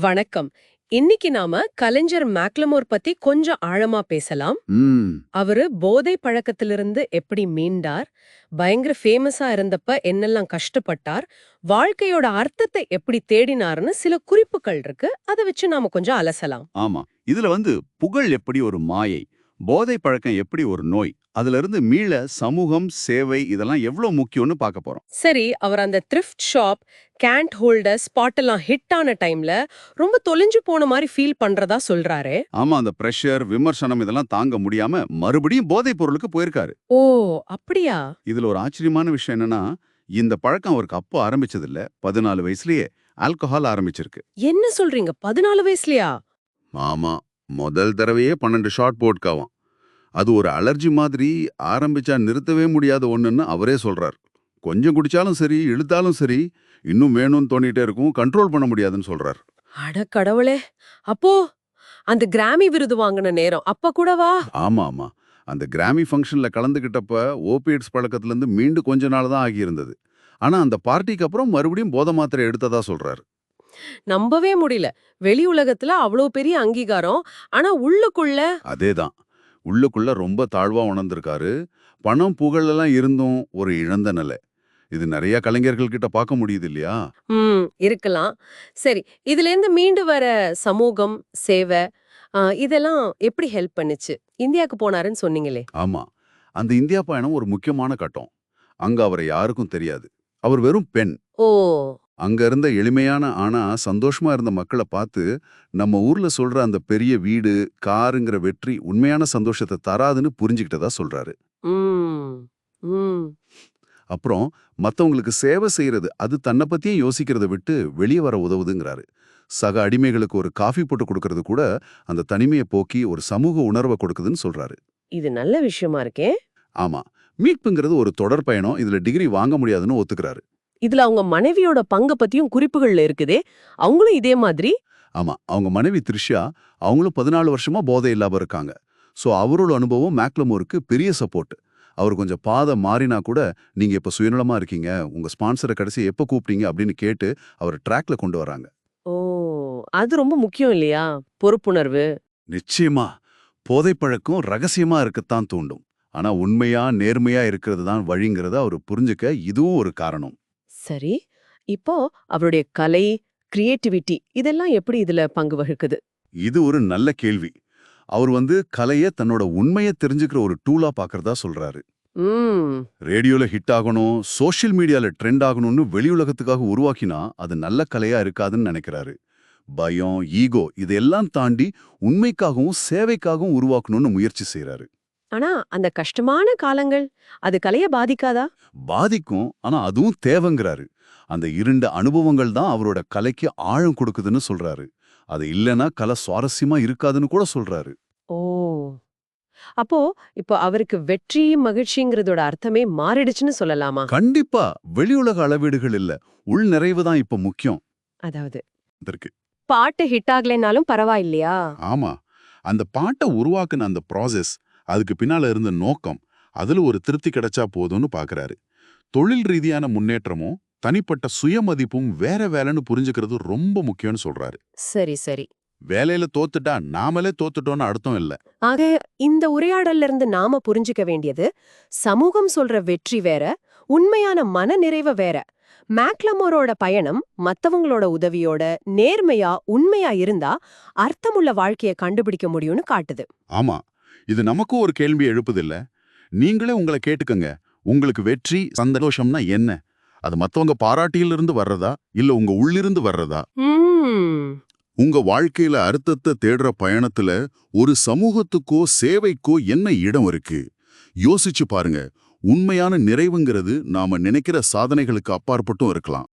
வணக்கம். இன்னைக்கு நாம கலைஞர் மேக்லமோர் பத்தி கொஞ்சம் ஆழமா பேசலாம். அவரு போதை பழக்கத்திலிருந்து எப்படி மீண்டார்? பயங்கர ஃபேமஸா இருந்தப்ப என்னெல்லாம் கஷ்டப்பட்டார்? வாழ்க்கையோட அர்த்தத்தை எப்படி தேடினார்னு சில குறிப்புகள் இருக்கு. அதை வச்சு நாம கொஞ்சம் அலசலாம். ஆமா. இதுல வந்து புகழ் எப்படி ஒரு மாயை? போதை பழக்கம் எப்படி ஒரு நோய்? அதுல இருந்து மீள சமூகம் சேவை இதெல்லாம் எவ்வளவு முக்கியம்னு பார்க்க போறோம். சரி அவர் அந்த thrift shop candle holder spot எல்லாம் ஹிட் ஆன டைம்ல ரொம்ப தொலைஞ்சு போன மாதிரி ஃபீல் பண்றதா சொல்றாரு. ஆமா அந்த பிரஷர் விமர்சனம் இதெல்லாம் தாங்க முடியாம மறுபடியும் போதைப் பொருளுக்கு போயிருக்காரு. ஓ அப்படியா? இதுல ஒரு ஆச்சரியமான விஷயம் என்னன்னா இந்த பழக்கம் அவருக்கு அப்போ ஆரம்பிச்சது இல்ல பதினாலு வயசுலயே ஆல்கஹால் ஆரம்பிச்சிருக்கு. என்ன சொல்றீங்க? பதினாலு வயசுலயா? ஆமா முதல் தடவையே பன்னெண்டு ஷார்ட் போட்காவாம். அது ஒரு அலர்ஜி மாதிரி ஆரம்பிச்சா நிறுத்தவே முடியாத ஒண்ணுன்னு அவரே சொல்றார். கொஞ்சம் குடிச்சாலும் சரி இழுத்தாலும் சரி இன்னும் வேணும்னு தோணிட்டே இருக்கும் கண்ட்ரோல் பண்ண முடியாதுன்னு சொல்றார். அட கடவுளே! அப்போ அந்த கிராமி விருது வாங்கின நேரம் அப்ப கூடவா ஆமா ஆமா அந்த கிராமி ஃபங்க்ஷன்ல கலந்துக்கிட்டப்ப ஓபிஎட்ஸ் பழக்கத்துல இருந்து மீண்டு கொஞ்ச நாள் தான் ஆகியிருந்தது. ஆனா அந்த பார்ட்டிக்கு அப்புறம் மறுபடியும் போதை மாத்திரை எடுத்ததா சொல்றாரு. நம்பவே முடியல. வெளி உலகத்துல அவ்வளவு பெரிய அங்கீகாரம் ஆனா உள்ளுக்குள்ள அதேதான். உள்ளுக்குள்ள ரொம்ப தாழ்வா உணர்ந்திருக்காரு. பணம் புகழ் எல்லாம் இருந்தும் ஒரு இழந்த நிலை. இது நிறைய கலைஞர்கள் கிட்ட பார்க்க முடியுது இல்லையா? ம் இருக்கலாம். சரி இதுல இருந்து மீண்டு வர சமூகம் சேவை இதெல்லாம் எப்படி ஹெல்ப் பண்ணுச்சு? இந்தியாக்கு போனாருன்னு சொன்னீங்களே. ஆமா. அந்த இந்தியா பயணம் ஒரு முக்கியமான கட்டம். அங்க அவரை யாருக்கும் தெரியாது. அவர் வெறும் பெண். ஓ. அங்க இருந்த எளிமையான ஆனா சந்தோஷமா இருந்த மக்களை பார்த்து நம்ம ஊர்ல சொல்ற அந்த பெரிய வீடு காருங்கிற வெற்றி உண்மையான சந்தோஷத்தை தராதுன்னு புரிஞ்சுக்கிட்டதா சொல்றாரு. அப்புறம் மத்தவங்களுக்கு சேவை செய்யறது அது தன்னை பத்தியே யோசிக்கிறத விட்டு வெளியே வர உதவுதுங்கிறாரு. சக அடிமைகளுக்கு ஒரு காஃபி போட்டு கொடுக்கறது கூட அந்த தனிமையை போக்கி ஒரு சமூக உணர்வை கொடுக்குதுன்னு சொல்றாரு. இது நல்ல விஷயமா இருக்கே. ஆமா மீட்புங்கிறது ஒரு தொடர் பயணம் இதுல டிகிரி வாங்க முடியாதுன்னு ஒத்துக்கிறாரு. இதுல அவங்க மனைவியோட பங்க பத்தியும் குறிப்புகள்ல இருக்குதே அவங்களும் இதே மாதிரி? ஆமா அவங்க மனைவி த்ரிஷா அவங்களும் பதினாலு வருஷமா போதை இல்லாம இருக்காங்க. சோ அவரோட அனுபவம் மேக்லமோருக்கு பெரிய சப்போர்ட் அவர் கொஞ்சம் பாதை மாறினா கூட நீங்க இப்ப சுயநலமா இருக்கீங்க உங்க ஸ்பான்சரை கடைசி எப்ப கூப்பிட்டீங்க? அப்படின்னு கேட்டு அவர் ட்ராக்ல கொண்டு வராங்க. ஓ அது ரொம்ப முக்கியம் இல்லையா? பொறுப்புணர்வு. நிச்சயமா. போதைப்பழக்கம் ரகசியமா இருக்கத்தான் தூண்டும். ஆனா உண்மையா நேர்மையா இருக்கிறது தான் வழிங்கிறத அவர் புரிஞ்சுக்க இதுவும் ஒரு காரணம். சரி இப்போ அவருடைய கலை கிரியேட்டிவிட்டி இதெல்லாம் எப்படி இதுல பங்கு வகிக்குது? இது ஒரு நல்ல கேள்வி. அவர் வந்து கலைய தன்னோட உண்மையை தெரிஞ்சுக்கிற ஒரு டூலா பார்க்கறதா சொல்றாரு. ரேடியோல ஹிட் ஆகணும் சோஷியல் மீடியால ட்ரெண்ட் ஆகணும்னு வெளி உலகத்துக்காக உருவாக்கினா அது நல்ல கலையா இருக்காதுன்னு நினைக்கிறாரு. பயம் ஈகோ இதெல்லாம் தாண்டி உண்மைக்காகவும் சேவைக்காகவும் உருவாக்கணும்னு முயற்சி செய்றாரு. ஆனா அந்த கஷ்டமான காலங்கள் அது கலைய பாதிக்காதா? பாதிக்கும். ஆனா அதுவும் தேவைங்கிறாரு. அந்த இருண்ட அனுபவங்கள் தான் அவரோட கலைக்கு ஆழம் கொடுக்குதுன்னு சொல்றாரு. அது இல்லனா கலை சுவாரஸ்யமா இருக்காதுன்னு கூட சொல்றாரு. ஓ. அப்போ இப்போ அவருக்கு வெற்றி மகிழ்ச்சிங்கிறதோட அர்த்தமே மாறிடுச்சுன்னு சொல்லலாமா? கண்டிப்பா. வெளியுலக அளவீடுகள் இல்ல. உள் நிறைவு தான் இப்ப முக்கியம். அதாவது பாட்டு ஹிட் ஆகலைனாலும் பரவாயில்லையா? ஆமா. அந்த பாட்டை உருவாக்குன அந்த ப்ராசஸ் அதுக்கு பின்னால இருந்த நோக்கம் அதுல ஒரு திருப்தி கிடைச்சா போதும்னு பாக்குறாரு. தொழில் ரீதியான முன்னேற்றமும் தனிப்பட்ட சுயமதிப்பும் வேற வேலைன்னு புரிஞ்சுக்கிறது ரொம்ப முக்கியம்னு சொல்றாரு. சரி சரி. வேலையில தோத்துட்டா நாமளே தோத்துட்டோம்னு அர்த்தம் இல்ல. ஆக இந்த உரையாடல்ல இருந்து நாம புரிஞ்சுக்க வேண்டியது சமூகம் சொல்ற வெற்றி வேற உண்மையான மன நிறைவு வேற. மேக்லமோரோட பயணம் மத்தவங்களோட உதவியோட நேர்மையா உண்மையா இருந்தா அர்த்தமுள்ள வாழ்க்கைய கண்டுபிடிக்க முடியும்னு காட்டுது. ஆமா. இது நமக்கும் ஒரு கேள்வி எழுப்புதில்ல. நீங்களே உங்களை கேட்டுக்கங்க. உங்களுக்கு வெற்றி சந்தோஷம்னா என்ன? அது மத்தவங்க பாராட்டியிலிருந்து வர்றதா? இல்ல உங்க உள்ளிருந்து வர்றதா? உங்க வாழ்க்கையில அர்த்தத்தை தேடுற பயணத்துல ஒரு சமூகத்துக்கோ சேவைக்கோ என்ன இடம் இருக்கு? யோசிச்சு பாருங்க. உண்மையான நிறைவுங்கிறது நாம நினைக்கிற சாதனைகளுக்கு அப்பாற்பட்டும் இருக்கலாம்.